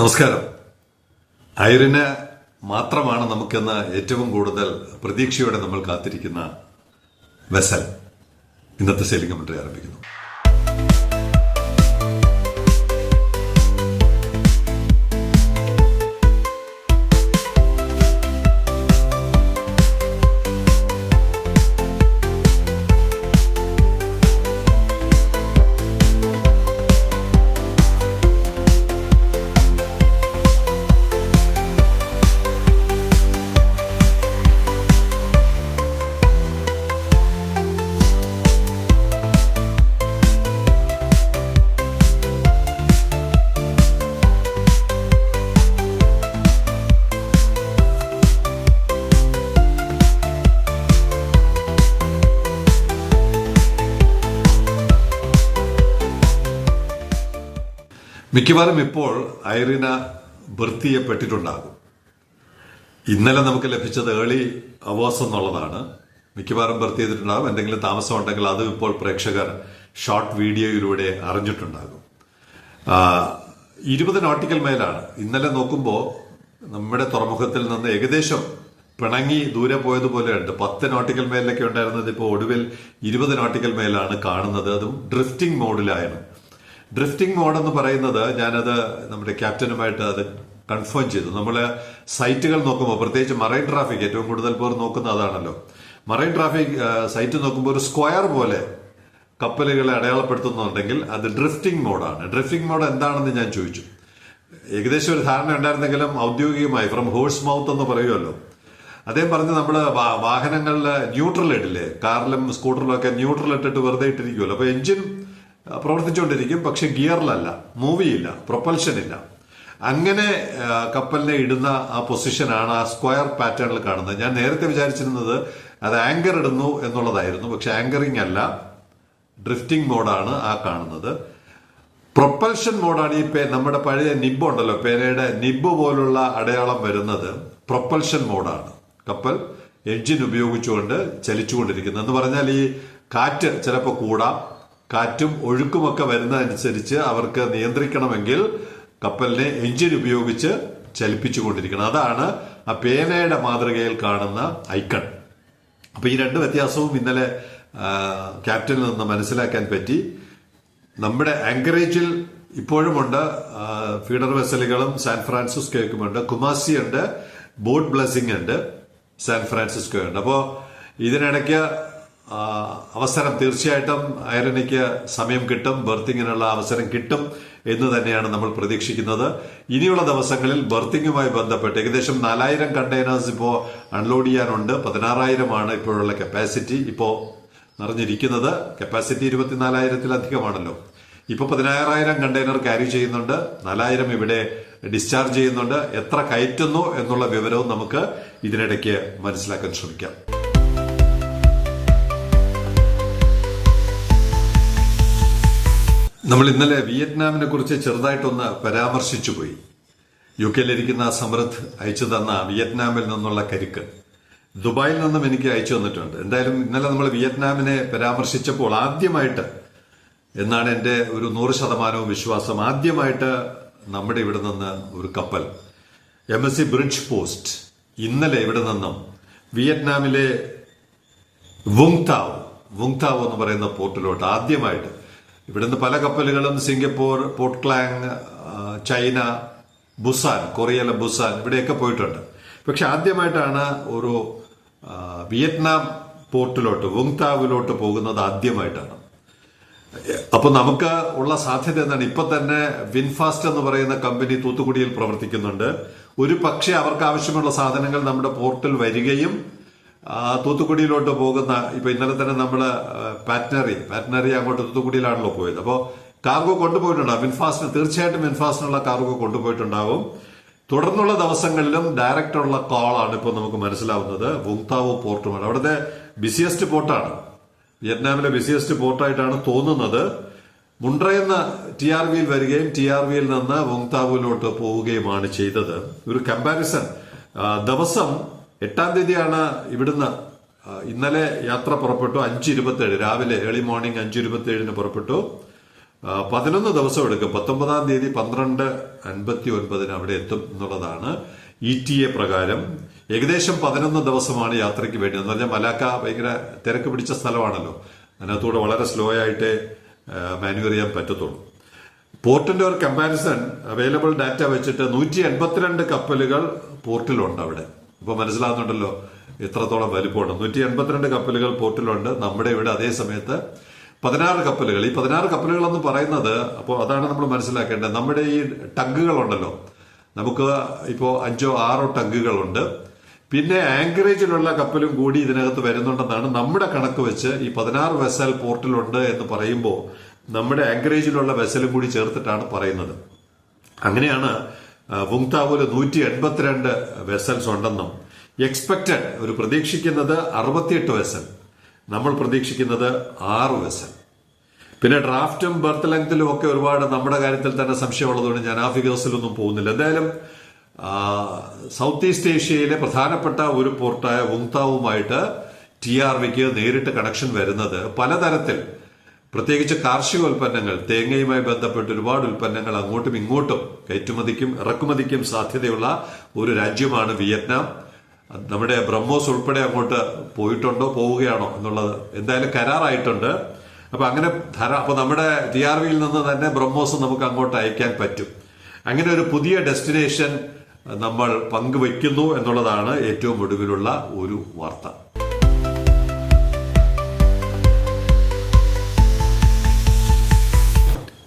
നമസ്കാരം. അയറിന് മാത്രമാണ് നമുക്കെന്ന് ഏറ്റവും കൂടുതൽ പ്രതീക്ഷയോടെ നമ്മൾ കാത്തിരിക്കുന്ന വെസൽ. ഇന്നത്തെ സെയിലിംഗ് മന്ത്രി ആരംഭിക്കുന്നു. മിക്കവാറും ഇപ്പോൾ ഐറിന വൃത്തിയപ്പെട്ടിട്ടുണ്ടാകും ഇന്നലെ നമുക്ക് ലഭിച്ചത് ഏളി അവേഴ്സ് എന്നുള്ളതാണ്. മിക്കവാറും ബർത്ത് ചെയ്തിട്ടുണ്ടാകും. എന്തെങ്കിലും താമസം ഉണ്ടെങ്കിൽ അതും ഇപ്പോൾ പ്രേക്ഷകർ ഷോർട്ട് വീഡിയോയിലൂടെ അറിഞ്ഞിട്ടുണ്ടാകും. ഇരുപത് നോട്ടിക്കൽ മൈലാണ് ഇന്നലെ നോക്കുമ്പോൾ നമ്മുടെ തുറമുഖത്തിൽ നിന്ന് ഏകദേശം പിണങ്ങി ദൂരെ പോയതുപോലെയുണ്ട്. പത്ത് നോട്ടിക്കൽ മൈലിലൊക്കെ ഉണ്ടായിരുന്നത് ഇപ്പോൾ ഒടുവിൽ ഇരുപത് നോട്ടിക്കൽ മൈലാണ് കാണുന്നത്. അതും ഡ്രിഫ്റ്റിംഗ് മോഡിലായാണ് ഡ്രിഫ്റ്റിംഗ് മോഡ് എന്ന് പറയുന്നത് ഞാനത് നമ്മുടെ ക്യാപ്റ്റനുമായിട്ട് അത് കൺഫേം ചെയ്തു. നമ്മൾ സൈറ്റുകൾ നോക്കുമ്പോൾ പ്രത്യേകിച്ച് മറൈൻ ട്രാഫിക് ഏറ്റവും കൂടുതൽ പേർ നോക്കുന്ന അതാണല്ലോ. മറൈൻ ട്രാഫിക് സൈറ്റ് നോക്കുമ്പോൾ ഒരു സ്ക്വയർ പോലെ കപ്പലുകളെ അടയാളപ്പെടുത്തുന്നുണ്ടെങ്കിൽ അത് ഡ്രിഫ്റ്റിംഗ് മോഡാണ് ഡ്രിഫ്റ്റിംഗ് മോഡ് എന്താണെന്ന് ഞാൻ ചോദിച്ചു. ഏകദേശം ഒരു ധാരണ ഉണ്ടായിരുന്നെങ്കിലും ഔദ്യോഗികമായി ഫ്രം ഹോഴ്സ് മൗത്ത് എന്ന് പറയുമല്ലോ. അദ്ദേഹം പറഞ്ഞ് നമ്മൾ വാഹനങ്ങളിൽ ന്യൂട്രൽ ഇടില്ലേ? കാറിലും സ്കൂട്ടറിലും ഒക്കെ ന്യൂട്രൽ ഇട്ടിട്ട് വെറുതെ ഇട്ടിരിക്കുമല്ലോ അപ്പൊ എഞ്ചിൻ പ്രവർത്തിച്ചുകൊണ്ടിരിക്കും പക്ഷെ ഗിയറിലല്ല മൂവിയില്ല പ്രൊപ്പൽഷൻ ഇല്ല അങ്ങനെ കപ്പലിനെ ഇടുന്ന ആ പൊസിഷനാണ് ആ സ്ക്വയർ പാറ്റേണിൽ കാണുന്നത്. ഞാൻ നേരത്തെ വിചാരിച്ചിരുന്നത് അത് ആങ്കർ ഇടുന്നു എന്നുള്ളതായിരുന്നു പക്ഷെ ആങ്കറിംഗ് അല്ല ഡ്രിഫ്റ്റിംഗ് മോഡാണ് ആ കാണുന്നത്. പ്രൊപ്പൽഷൻ മോഡാണ് ഈ പേ നമ്മുടെ പഴയ നിബ് ഉണ്ടല്ലോ പേനയുടെ നിബ് പോലുള്ള അടയാളം വരുന്നത് പ്രൊപ്പൽഷൻ മോഡാണ്. കപ്പൽ എഞ്ചിൻ ഉപയോഗിച്ചുകൊണ്ട് ചലിച്ചുകൊണ്ടിരിക്കുന്നത് എന്ന് പറഞ്ഞാൽ ഈ കാറ്റ് ചിലപ്പോൾ കൂടാം കാറ്റും ഒഴുക്കുമൊക്കെ വരുന്നതനുസരിച്ച് അവർക്ക് നിയന്ത്രിക്കണമെങ്കിൽ കപ്പലിനെ എഞ്ചിൻ ഉപയോഗിച്ച് ചലിപ്പിച്ചു ചലിപ്പിച്ചുകൊണ്ടിരിക്കണം. അതാണ് ആ പേനയുടെ മാതൃകയിൽ കാണുന്ന ഐക്കൺ. അപ്പൊ ഈ രണ്ട് വ്യത്യാസവും ഇന്നലെ ക്യാപ്റ്റനിൽ നിന്ന് മനസ്സിലാക്കാൻ പറ്റി. നമ്മുടെ ആങ്കറേജിൽ ഇപ്പോഴുമുണ്ട് ഫീഡർ വെസലുകളും സാൻ ഫ്രാൻസിസ്കോയ്ക്കുമുണ്ട്. കുമാസി ഉണ്ട് ബോട്ട് ബ്ലെസ്സിംഗ് ഉണ്ട് സാൻ ഫ്രാൻസിസ്കോ ഉണ്ട് അപ്പോൾ ഇതിനിടയ്ക്ക് അവസരം തീർച്ചയായിട്ടും ഐറനിക്ക് സമയം കിട്ടും ബർത്തിങ്ങിനുള്ള അവസരം കിട്ടും എന്ന് തന്നെയാണ് നമ്മൾ പ്രതീക്ഷിക്കുന്നത്. ഇനിയുള്ള ദിവസങ്ങളിൽ ബർത്തിങ്ങുമായി ബന്ധപ്പെട്ട് ഏകദേശം നാലായിരം കണ്ടെയ്നേഴ്സ് ഇപ്പോൾ അൺലോഡ് ചെയ്യാനുണ്ട്. പതിനാറായിരമാണ് ഇപ്പോഴുള്ള കപ്പാസിറ്റി ഇപ്പോൾ നിറഞ്ഞിരിക്കുന്നത്. കപ്പാസിറ്റി ഇരുപത്തിനാലായിരത്തിലധികമാണല്ലോ. ഇപ്പൊ പതിനായിരായിരം കണ്ടെയ്നർ ക്യാരി ചെയ്യുന്നുണ്ട്. നാലായിരം ഇവിടെ ഡിസ്ചാർജ് ചെയ്യുന്നുണ്ട്. എത്ര കയറ്റുന്നു എന്നുള്ള വിവരവും നമുക്ക് ഇതിനിടയ്ക്ക് മനസ്സിലാക്കാൻ ശ്രമിക്കാം. നമ്മൾ ഇന്നലെ വിയറ്റ്നാമിനെ കുറിച്ച് ചെറുതായിട്ടൊന്ന് പരാമർശിച്ചു പോയി. യു കെയിലിരിക്കുന്ന സമൃദ്ധ് അയച്ചു തന്ന വിയറ്റ്നാമിൽ നിന്നുള്ള കരിക്ക്. ദുബായിൽ നിന്നും എനിക്ക് അയച്ചു തന്നിട്ടുണ്ട്. എന്തായാലും ഇന്നലെ നമ്മൾ വിയറ്റ്നാമിനെ പരാമർശിച്ചപ്പോൾ ആദ്യമായിട്ട് എന്നാണ് എന്റെ ഒരു നൂറ് ശതമാനവും വിശ്വാസം ആദ്യമായിട്ട് നമ്മുടെ ഇവിടെ നിന്ന് ഒരു കപ്പൽ M S C bridge post ഇന്നലെ ഇവിടെ നിന്നും വിയറ്റ്നാമിലെ വുങ്താവ് വുങ്താവ് എന്ന് പറയുന്ന പോർട്ടിലോട്ട് ആദ്യമായിട്ട് ഇവിടുന്ന് പല കപ്പലുകളും Singapore port Klang China Busan കൊറിയയിലെ Busan ഇവിടെയൊക്കെ പോയിട്ടുണ്ട്. പക്ഷെ ആദ്യമായിട്ടാണ് ഒരു വിയറ്റ്നാം പോർട്ടിലോട്ട് വുങ്താവിലോട്ട് പോകുന്നത് ആദ്യമായിട്ടാണ്. അപ്പൊ നമുക്ക് ഉള്ള സാധ്യത എന്താണ്? ഇപ്പൊ തന്നെ വിൻഫാസ്റ്റ് എന്ന് പറയുന്ന കമ്പനി തൂത്തുക്കുടിയിൽ പ്രവർത്തിക്കുന്നുണ്ട്. ഒരു പക്ഷേ അവർക്ക് ആവശ്യമുള്ള സാധനങ്ങൾ നമ്മുടെ പോർട്ടിൽ വരികയും തൂത്തുക്കുടിയിലോട്ട് പോകുന്ന ഇപ്പൊ ഇന്നലെ തന്നെ നമ്മൾ പാറ്റ്നറി പാറ്റ്നറി അങ്ങോട്ട് തൂത്തുക്കുടിയിലാണല്ലോ പോയത്. അപ്പോൾ കാർഗോ കൊണ്ടുപോയിട്ടുണ്ടാവും. വിൻഫാസ്റ്റിന് തീർച്ചയായിട്ടും വിൻഫാസ്റ്റിനുള്ള കാർഗോ കൊണ്ടുപോയിട്ടുണ്ടാവും. തുടർന്നുള്ള ദിവസങ്ങളിലും ഡയറക്റ്റ് ഉള്ള കോളാണ് ഇപ്പോൾ നമുക്ക് മനസ്സിലാവുന്നത്. വുങ്താവോ പോർട്ടുമാണ് അവിടുത്തെ ബിസിയസ്റ്റ് പോർട്ടാണ് വിയറ്റ്നാമിലെ ബിസിയസ്റ്റ് പോർട്ടായിട്ടാണ് തോന്നുന്നത്. മുണ്ട്രയെന്ന ടി ആർ വിയിൽ വരികയും ടി ആർ വിയിൽ നിന്ന് വുങ്താവിലോട്ട് പോവുകയുമാണ് ചെയ്തത്. ഒരു കമ്പാരിസൺ ദിവസം എട്ടാം തീയതിയാണ് ഇവിടുന്ന് ഇന്നലെ യാത്ര പുറപ്പെട്ടു അഞ്ച് ഇരുപത്തേഴ് രാവിലെ ഏർലി മോർണിംഗ് അഞ്ച് ഇരുപത്തേഴിന് പുറപ്പെട്ടു. പതിനൊന്ന് ദിവസം എടുക്കും പത്തൊമ്പതാം തീയതി പന്ത്രണ്ട് അൻപത്തി ഒൻപതിന് അവിടെ എത്തും എന്നുള്ളതാണ് ഇ ടി എ പ്രകാരം. ഏകദേശം പതിനൊന്ന് ദിവസമാണ് യാത്രയ്ക്ക് വേണ്ടി. എന്ന് പറഞ്ഞാൽ മലാക്ക ഭയങ്കര തിരക്ക് പിടിച്ച സ്ഥലമാണല്ലോ. അതിനകത്തൂടെ വളരെ സ്ലോ ആയിട്ട് മാനുവർ ചെയ്യാൻ പറ്റത്തുള്ളൂ. പോർട്ടിന്റെ ഒരു കമ്പാരിസൺ അവൈലബിൾ ഡാറ്റ വെച്ചിട്ട് നൂറ്റി എൺപത്തിരണ്ട് കപ്പലുകൾ പോർട്ടിലുണ്ട് അവിടെ. ഇപ്പൊ മനസ്സിലാകുന്നുണ്ടല്ലോ എത്രത്തോളം വലിപ്പമുണ്ട്. നൂറ്റി എൺപത്തിരണ്ട് കപ്പലുകൾ പോർട്ടിലുണ്ട്. നമ്മുടെ ഇവിടെ അതേ സമയത്ത് പതിനാറ് കപ്പലുകൾ. ഈ പതിനാറ് കപ്പലുകൾ എന്ന് പറയുന്നത് അപ്പോൾ അതാണ് നമ്മൾ മനസ്സിലാക്കേണ്ടത്. നമ്മുടെ ഈ ടങ്കുകളുണ്ടല്ലോ. നമുക്ക് ഇപ്പോൾ അഞ്ചോ ആറോ ടങ്കുകളുണ്ട്. പിന്നെ ആങ്കറേജിലുള്ള കപ്പലും കൂടി ഇതിനകത്ത് വരുന്നുണ്ടെന്നാണ് നമ്മുടെ കണക്ക് വെച്ച് ഈ പതിനാറ് വെസൽ പോർട്ടിലുണ്ട് എന്ന് പറയുമ്പോൾ നമ്മുടെ ആങ്കറേജിലുള്ള വെസലും കൂടി ചേർത്തിട്ടാണ് പറയുന്നത്. അങ്ങനെയാണ് വുങ്താവൂൽ നൂറ്റി എൺപത്തിരണ്ട് വെസൽസ് ഉണ്ടെന്നും എക്സ്പെക്റ്റഡ് ഒരു പ്രതീക്ഷിക്കുന്നത് അറുപത്തിയെട്ട് വെസൽ നമ്മൾ പ്രതീക്ഷിക്കുന്നത് ആറ് വെസൽ പിന്നെ ഡ്രാഫ്റ്റും ബർത്ത് ലെങ്തിലും ഒക്കെ ഒരുപാട് നമ്മുടെ കാര്യത്തിൽ തന്നെ സംശയമുള്ളതുകൊണ്ട് ഞാൻ ആ ഫിഗേഴ്സിലൊന്നും പോകുന്നില്ല. എന്തായാലും സൗത്ത് ഈസ്റ്റ് ഏഷ്യയിലെ പ്രധാനപ്പെട്ട ഒരു പോർട്ടായ വുങ്താവുമായിട്ട് ടി ആർ വിക്ക് നേരിട്ട് കണക്ഷൻ വരുന്നത് പലതരത്തിൽ പ്രത്യേകിച്ച് കാർഷിക ഉൽപ്പന്നങ്ങൾ തേങ്ങയുമായി ബന്ധപ്പെട്ട് ഒരുപാട് ഉൽപ്പന്നങ്ങൾ അങ്ങോട്ടും ഇങ്ങോട്ടും കയറ്റുമതിക്കും ഇറക്കുമതിക്കും സാധ്യതയുള്ള ഒരു രാജ്യമാണ് വിയറ്റ്നാം. നമ്മുടെ ബ്രഹ്മോസ് ഉൾപ്പെടെ അങ്ങോട്ട് പോയിട്ടുണ്ടോ പോവുകയാണോ എന്നുള്ളത് എന്തായാലും കരാറായിട്ടുണ്ട്. അപ്പൊ അങ്ങനെ ധര അപ്പൊ നമ്മുടെ ടി ആർ വിയിൽ നിന്ന് തന്നെ ബ്രഹ്മോസ് നമുക്ക് അങ്ങോട്ട് അയക്കാൻ പറ്റും. അങ്ങനെ ഒരു പുതിയ ഡെസ്റ്റിനേഷൻ നമ്മൾ പങ്കുവെക്കുന്നു എന്നുള്ളതാണ് ഏറ്റവും ഒടുവിലുള്ള ഒരു വാർത്ത.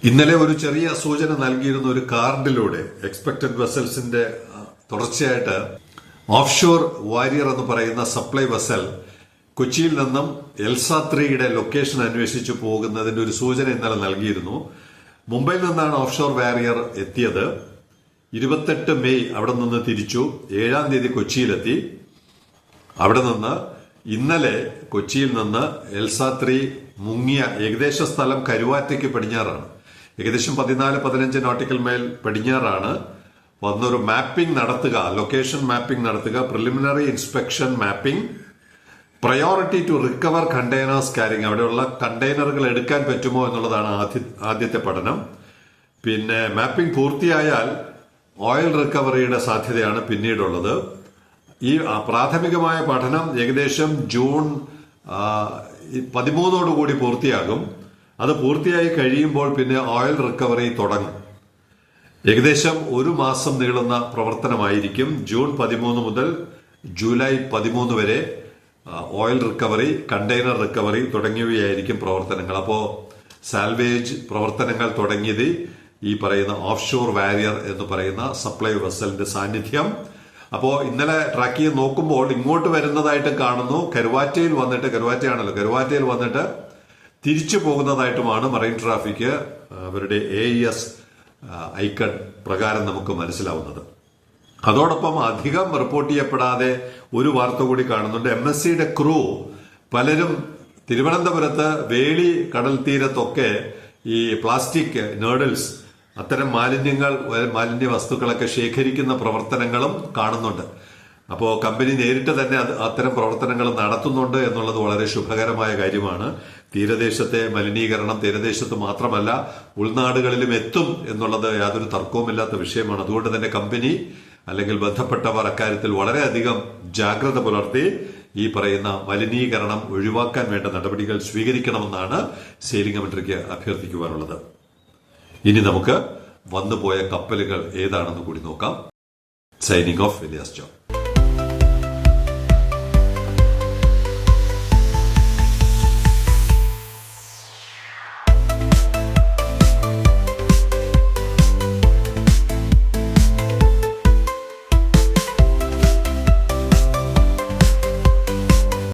ഇന്നലെ ഒരു ചെറിയ സൂചന നൽകിയിരുന്ന ഒരു കാർഡിലൂടെ എക്സ്പെക്ടഡ് വെസൽസിന്റെ തുടർച്ചയായിട്ട് ഓഫ് ഷോർ വാരിയർ എന്ന് പറയുന്ന സപ്ലൈ വെസൽ കൊച്ചിയിൽ നിന്നും എൽസാത്രിയുടെ ലൊക്കേഷൻ അന്വേഷിച്ചു പോകുന്നതിന്റെ ഒരു സൂചന ഇന്നലെ നൽകിയിരുന്നു. മുംബൈയിൽ നിന്നാണ് ഓഫ് ഷോർ വാരിയർ എത്തിയത്. ഇരുപത്തെട്ട് മെയ് അവിടെ നിന്ന് തിരിച്ചു. ഏഴാം തീയതി കൊച്ചിയിലെത്തി. അവിടെ നിന്ന് ഇന്നലെ കൊച്ചിയിൽ നിന്ന് എൽസാത്രി മുങ്ങിയ ഏകദേശ സ്ഥലം കരുവാറ്റയ്ക്ക് പടിഞ്ഞാറാണ്. ഏകദേശം പതിനാല് പതിനഞ്ച് നോട്ടിക്കൽ മൈൽ പടിഞ്ഞാറാണ് വന്നൊരു മാപ്പിംഗ് നടത്തുക ലൊക്കേഷൻ മാപ്പിംഗ് നടത്തുക preliminary inspection mapping priority to recover containers carrying അവിടെയുള്ള കണ്ടെയ്നറുകൾ എടുക്കാൻ പറ്റുമോ എന്നുള്ളതാണ് ആദ്യ- ആദ്യത്തെ പഠനം. പിന്നെ മാപ്പിംഗ് പൂർത്തിയായാൽ ഓയിൽ റിക്കവറിയുടെ സാധ്യതയാണ് പിന്നീടുള്ളത്. ഈ പ്രാഥമികമായ പഠനം ഏകദേശം ജൂൺ പതിമൂന്നോടുകൂടി പൂർത്തിയാകും. അത് പൂർത്തിയായി കഴിയുമ്പോൾ പിന്നെ ഓയിൽ റിക്കവറി തുടങ്ങും. ഏകദേശം ഒരു മാസം നീളുന്ന പ്രവർത്തനമായിരിക്കും. ജൂൺ പതിമൂന്ന് മുതൽ ജൂലൈ പതിമൂന്ന് വരെ ഓയിൽ റിക്കവറി കണ്ടെയ്നർ റിക്കവറി തുടങ്ങിയവയായിരിക്കും പ്രവർത്തനങ്ങൾ. അപ്പോൾ സാൽവേജ് പ്രവർത്തനങ്ങൾ തുടങ്ങിയത് ഈ പറയുന്ന ഓഫ് ഷോർ വാരിയർ എന്ന് പറയുന്ന സപ്ലൈ വെസലിന്റെ സാന്നിധ്യം. അപ്പോൾ ഇന്നലെ ട്രാക്ക് ചെയ്ത് നോക്കുമ്പോൾ ഇങ്ങോട്ട് വരുന്നതായിട്ട് കാണുന്നു. കരുവാറ്റയിൽ വന്നിട്ട് കരുവാറ്റയാണല്ലോ കരുവാറ്റയിൽ വന്നിട്ട് തിരിച്ചു പോകുന്നതായിട്ടുമാണ് മറൈൻ ട്രാഫിക് അവരുടെ എ എസ് ഐക്കൺ പ്രകാരം നമുക്ക് മനസ്സിലാവുന്നത്. അതോടൊപ്പം അധികം റിപ്പോർട്ട് ചെയ്യപ്പെടാതെ ഒരു വാർത്ത കൂടി കാണുന്നുണ്ട്. എം എസ് സിയുടെ ക്രൂ പലരും തിരുവനന്തപുരത്ത് വേളി കടൽ തീരത്തൊക്കെ ഈ പ്ലാസ്റ്റിക് നേഡിൽസ് അത്തരം മാലിന്യങ്ങൾ മാലിന്യ വസ്തുക്കളൊക്കെ ശേഖരിക്കുന്ന പ്രവർത്തനങ്ങളും കാണുന്നുണ്ട്. അപ്പോൾ കമ്പനി നേരിട്ട് തന്നെ അത് അത്തരം പ്രവർത്തനങ്ങൾ നടത്തുന്നുണ്ട് എന്നുള്ളത് വളരെ ശുഭകരമായ കാര്യമാണ്. തീരദേശത്തെ മലിനീകരണം തീരദേശത്ത് മാത്രമല്ല ഉൾനാടുകളിലും എത്തും എന്നുള്ളത് യാതൊരു തർക്കവുമില്ലാത്ത വിഷയമാണ്. അതുകൊണ്ട് തന്നെ കമ്പനി അല്ലെങ്കിൽ ബന്ധപ്പെട്ടവർ അക്കാര്യത്തിൽ വളരെയധികം ജാഗ്രത പുലർത്തി ഈ പറയുന്ന മലിനീകരണം ഒഴിവാക്കാൻ വേണ്ട നടപടികൾ സ്വീകരിക്കണമെന്നാണ് സെയിലിംഗ് കമ്മിറ്റിക്ക് അഭ്യർത്ഥിക്കുവാനുള്ളത്. ഇനി നമുക്ക് വന്നുപോയ കപ്പലുകൾ ഏതാണെന്ന് കൂടി നോക്കാം. സൈനിങ് ഓഫ് വിലിയാസ് ജോൺ.